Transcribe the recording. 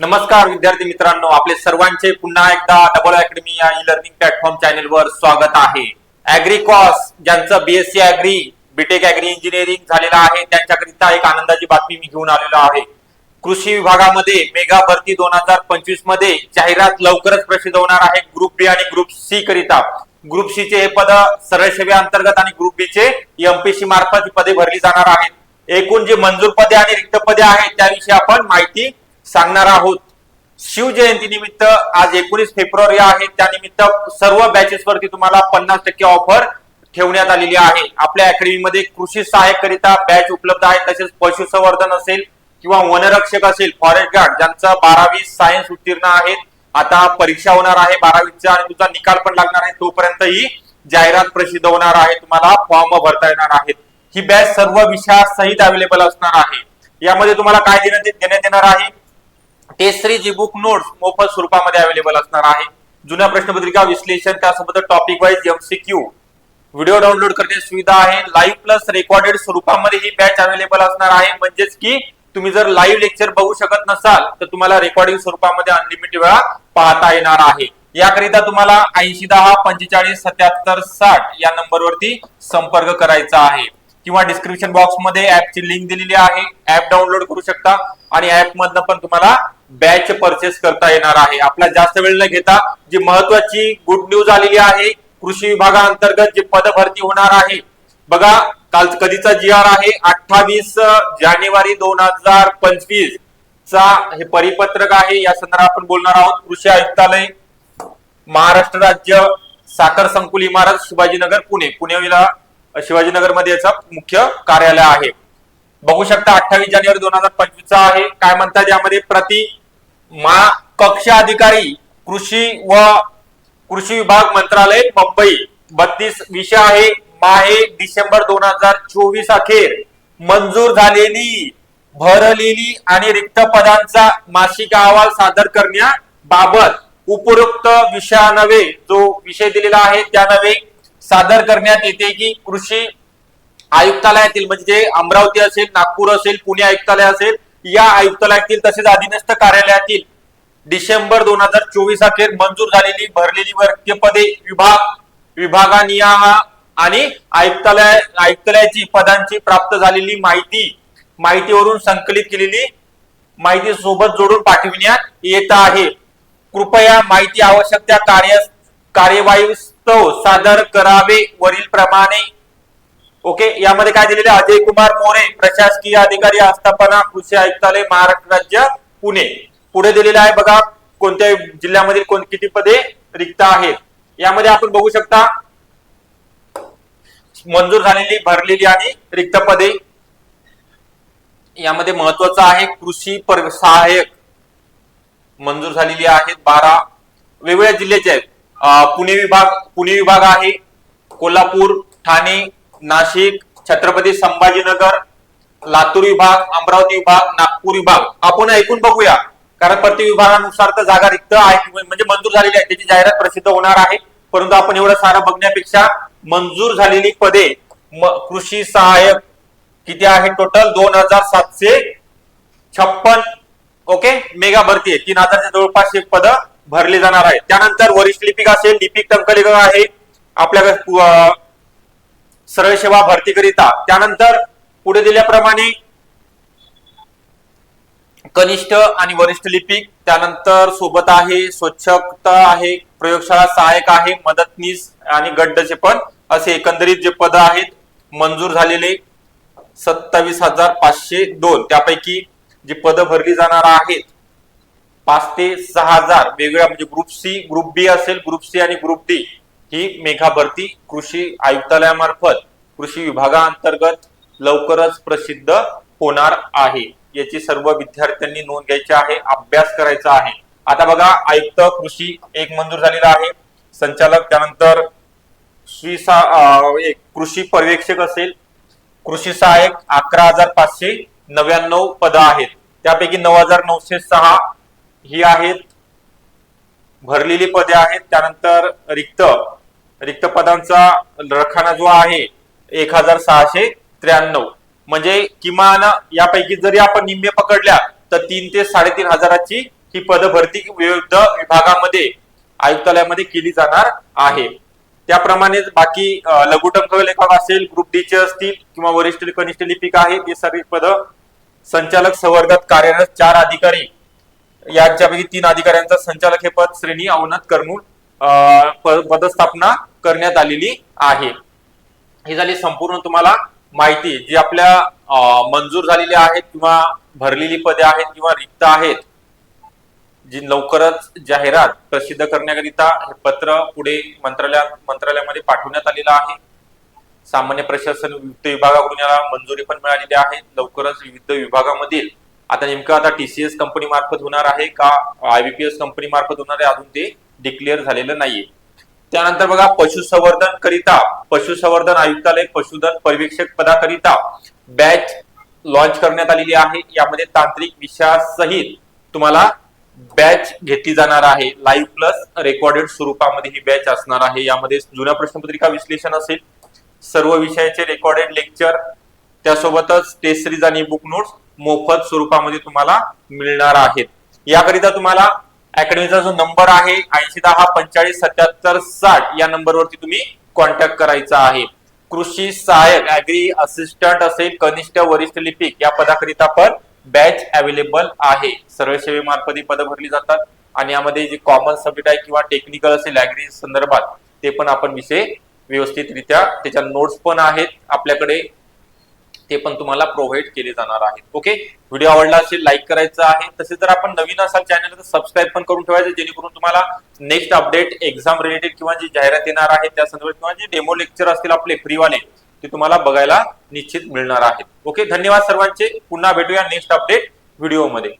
नमस्कार विद्यार्थी मित्रांनो. आपले सर्वांचे पुन्हा एकदा डबल अकॅडमी या ई लर्निंग प्लॅटफॉर्म चॅनेलवर स्वागत आहे. अॅग्रिकॉस ज्यांचं BSc agri BTech agri engineering झालेलं आहे त्यांच्याकरिता एक आनंदाची बातमी मी घेऊन आलेलो आहे. कृषी विभागामध्ये मेगा भरती दोन हजार पंचवीसमध्ये जाहिरात लवकरच प्रसिद्ध होणार आहे ग्रुप बी आणि ग्रुप सी करिता. ग्रुप सी चे हे पद सरळ सेवे अंतर्गत आणि ग्रुप बी चे एमपीसी मार्फत ही पदे भरली जाणार आहेत. एकूण जे मंजूर पदे आणि रिक्त पदे आहेत त्याविषयी आपण माहिती सांगणार आहोत. शिवजयंती निमित्त आज एकोणीस फेब्रुवारी आहे. त्यानिमित्त सर्व बॅचेस वरती तुम्हाला पन्नास टक्के ऑफर ठेवण्यात आलेली आहे. आपल्या अकॅडमीमध्ये कृषी सहाय्यकरिता बॅच उपलब्ध आहे तसेच पशुसंवर्धन असेल किंवा वनरक्षक असेल फॉरेस्ट गार्ड ज्यांचं बारावी सायन्स उत्तीर्ण आहेत. आता परीक्षा होणार आहे बारावीचा आणि तुमचा निकाल पण लागणार आहे. तोपर्यंत ही जाहिरात प्रसिद्ध होणार आहे. तुम्हाला फॉर्म भरता येणार आहेत. ही बॅच सर्व विषयासहित अवेलेबल असणार आहे. यामध्ये तुम्हाला काय देण्यात देण्यात येणार आहे? Test series E book notes मोफत स्वरूपामध्ये अवेलेबल असणार आहे. जुन्या प्रश्नपत्रिका विश्लेषण त्यासोबत topic wise MCQ video download करण्याची सुविधा आहे. लाईव्ह प्लस रेकॉर्डेड स्वरूपामध्ये ही बॅच अवेलेबल असणार आहे. म्हणजेच की तुम्ही जर लाईव्ह लेक्चर बघू शकत नसाल तर तुम्हाला रेकॉर्डिंग स्वरूपामध्ये अनलिमिटेड वेळा पाहता येणार आहे. याकरिता तुम्हाला ऐंशी दहा पंचेचाळीस सत्याहत्तर साठ या नंबरवरती संपर्क करायचा आहे. किंवा डिस्क्रिप्शन बॉक्समध्ये ऍपची लिंक दिलेली आहे. ऍप डाउनलोड करू शकता. आणि ऍप मधनं पण तुम्हाला बॅच परचेस करता येणार आहे. आपला जास्त वेळ न घेता जी महत्वाची गुड न्यूज आलेली आहे कृषी विभागाअंतर्गत जे पद भरती होणार आहे. बघा काल कधीचा जी आर आहे? अठ्ठावीस जानेवारी दोन हजार पंचवीस चा हे परिपत्रक आहे. या संदर्भात आपण बोलणार आहोत. कृषी आयुक्तालय महाराष्ट्र राज्य साखर संकुल इमारत शिवाजीनगर पुणे. पुणे शिवाजीनगरमध्ये याचा मुख्य कार्यालय आहे. बघू शकता अठ्ठावीस जानेवारी दोन हजार पंचवीस चा आहे. काय म्हणतात यामध्ये? प्रति मा कक्ष अधिकारी कृषी व कृषी विभाग मंत्रालय मुंबई. बत्तीस विषय आहे. माहे डिसेंबर दोन हजार चोवीस अखेर. मंजूर झालेली भरलेली आणि रिक्त पदांचा मासिक अहवाल सादर करण्याबाबत उपरोक्त विषया नव्हे जो विषय दिलेला आहे त्या नव्हे सादर करण्यात येते की कृषी आयुक्तालयातील म्हणजे अमरावती असेल नागपूर असेल पुणे आयुक्तालय असेल या आयुक्तालयातील तसेच अधीनस्थ कार्यालयातील डिसेंबर दोन हजार चोवीस अखेर मंजूर झालेली भरलेली वर्गपदे पदे विभाग विभागानिया आणि आयुक्तालय आयुक्तालयाची पदांची प्राप्त झालेली माहिती माहितीवरून संकलित केलेली माहिती सोबत जोडून पाठविण्यात येत आहे. कृपया माहिती आवश्यक त्या कार्य कार्यवाहीस्तव सादर करावे. वरील प्रमाणे ओके यामध्ये काय दिलेले आहे? अजय कुमार मोरे प्रशासकीय अधिकारी आस्थापना कृषी आयुक्तालय महाराष्ट्र राज्य पुणे. पुढे दिलेलं आहे बघा कोणत्या जिल्ह्यामधील कोण किती पदे रिक्त आहेत? यामध्ये आपण बघू शकता मंजूर झालेली भरलेली आणि रिक्त पदे. यामध्ये महत्वाचं आहे कृषी पर सहाय्यक मंजूर झालेली आहेत बारा. वेगवेगळ्या जिल्ह्याचे आहेत. पुणे विभाग पुणे विभाग आहे कोल्हापूर ठाणे नाशिक छत्रपती संभाजीनगर लातूर विभाग अमरावती विभाग नागपूर विभाग. आपण ऐकून बघूया. कारण प्रति विभागानुसार तर जागा रिक्त आहे म्हणजे मंजूर झालेली आहे. त्याची जाहिरात प्रसिद्ध होणार आहे. परंतु आपण एवढं सारं बघण्यापेक्षा मंजूर झालेली पदे म- कृषी सहाय्यक किती आहे टोटल दोन हजार सातशे छप्पन ओके मेगा भरती आहे. तीन हजारच्या जवळपास एक पद भरली जाणार आहे त्यानंतर वरिष्ठ लिपिक असेल लिपिक टंकलेखक आहे. आपल्याकडे सरळ सेवा भरतीकरिता त्यानंतर पुढे दिल्याप्रमाणे कनिष्ठ आणि वरिष्ठ लिपिक त्यानंतर सोबत आहे स्वच्छता आहे प्रयोगशाळा सहाय्यक आहे मदतनीस आणि गड्डचे पण असे एकंदरीत जे पद आहेत मंजूर झालेले सत्तावीस हजार पाचशे दोन. त्यापैकी जी पद भरली जाणार आहेत पाच ते सहा हजार. वेगवेगळ्या म्हणजे ग्रुप सी ग्रुप बी असेल ग्रुप सी आणि ग्रुप डी ही मेघा भरती कृषी आयुक्तालयामार्फत कृषी विभागाअंतर्गत लवकरच प्रसिद्ध होणार आहे. याची सर्व विद्यार्थ्यांनी नोंद घ्यायची आहे अभ्यास करायचा आहे. आता बघा आयुक्त कृषी एक मंजूर झालेला आहे. संचालक त्यानंतर श्री एक कृषी पर्यवेक्षक असेल. कृषी सहाय्यक अकरा हजार पाचशे नव्याण्णव पद आहेत. त्यापैकी नऊ हजार नऊशे सहा ही आहेत. भरलेली पदे आहेत. त्यानंतर रिक्त रिक्त पदांचा रखाना जो आहे एक हजार सहाशे त्र्याण्णव. म्हणजे किमान यापैकी जरी आपण निम्मे पकडल्या तर तीन ते साडेतीन हजाराची ही पदभरती विविध विभागामध्ये आयुक्तालयामध्ये केली जाणार आहे. त्याप्रमाणे बाकी लघुटंक लेखक असेल ग्रुप डी चे असतील किंवा वरिष्ठ कनिष्ठ लिपिक आहे हे सर्व पद संचालक संवर्गात कार्यरत चार अधिकारी यांच्यापैकी तीन अधिकाऱ्यांचा संचालक हे पद श्रेणी अवनत करून पदस्थापना करण्यात आलेली आहे. ही झाली संपूर्ण तुम्हाला माहिती. जी आपल्या मंजूर झालेली आहेत किंवा भरलेली पदे आहेत किंवा रिक्त आहेत जी लवकरच जाहिरात प्रसिद्ध करण्याकरिता हे पत्र पुढे मंत्रालया मंत्रालयामध्ये पाठवण्यात आलेलं आहे. सामान्य प्रशासन वित्त विभागाकडून याला मंजुरी पण मिळालेली आहे. लवकरच विविध विभागामधील आता नेमकं आता टीसीएस कंपनी मार्फत होणार आहे का आयबीपीएस कंपनी मार्फत होणार आहे अजून ते डिक्लेअर झालेलं नाहीये. त्यानंतर बघा पशुसंवर्धन करिता पशुसंवर्धन आयुक्तालय पशुधन पर्यवेक्षक पदाकरिता बॅच लॉन्च करण्यात आलेली आहे. यामध्ये तांत्रिक विषयासहित तुम्हाला बॅच घेतली जाणार आहे. लाईव्ह प्लस रेकॉर्डेड स्वरूपामध्ये ही बॅच असणार आहे. यामध्ये जुन्या प्रश्नपत्रिका विश्लेषण असेल. सर्व विषयाचे रेकॉर्डेड लेक्चर त्यासोबतच टेस्ट सिरीज आणि बुक नोट्स मोफत स्वरूपामध्ये तुम्हाला मिळणार आहेत. याकरिता तुम्हाला अकॅडमीचा जो नंबर आहे ऐंशी दहा पंचेचाळीस सत्याहत्तर साठ या नंबरवरती तुम्ही कॉन्टॅक्ट करायचा आहे. कृषी सहाय्यक अॅग्री असिस्टंट असेल कनिष्ठ वरिष्ठ लिपिक या पदाकरिता पण बॅच अवेलेबल आहे. सरळ सेवेमार्फत ही पदं भरली जातात आणि यामध्ये जे कॉमन सब्जेक्ट आहे किंवा टेक्निकल असेल अॅग्री संदर्भात ते पण आपण विषय व्यवस्थितरित्या त्याच्या नोट्स पण आहेत. आपल्याकडे ते पण तुम्हाला प्रोव्हाइड केले जाणार आहेत. ओके व्हिडिओ आवडला असेल लाईक करायचं आहे. तसेच जर आपण नवीन असाल चॅनल तर सबस्क्राईब पण करून ठेवायचं जेणेकरून तुम्हाला नेक्स्ट अपडेट एक्झाम रिलेटेड किंवा जी जाहिरात येणार आहे त्या संदर्भात किंवा जे डेमो लेक्चर असतील आपले फ्रीवाले ते तुम्हाला बघायला निश्चित मिळणार आहेत. ओके धन्यवाद सर्वांचे. पुन्हा भेटूया नेक्स्ट अपडेट व्हिडिओमध्ये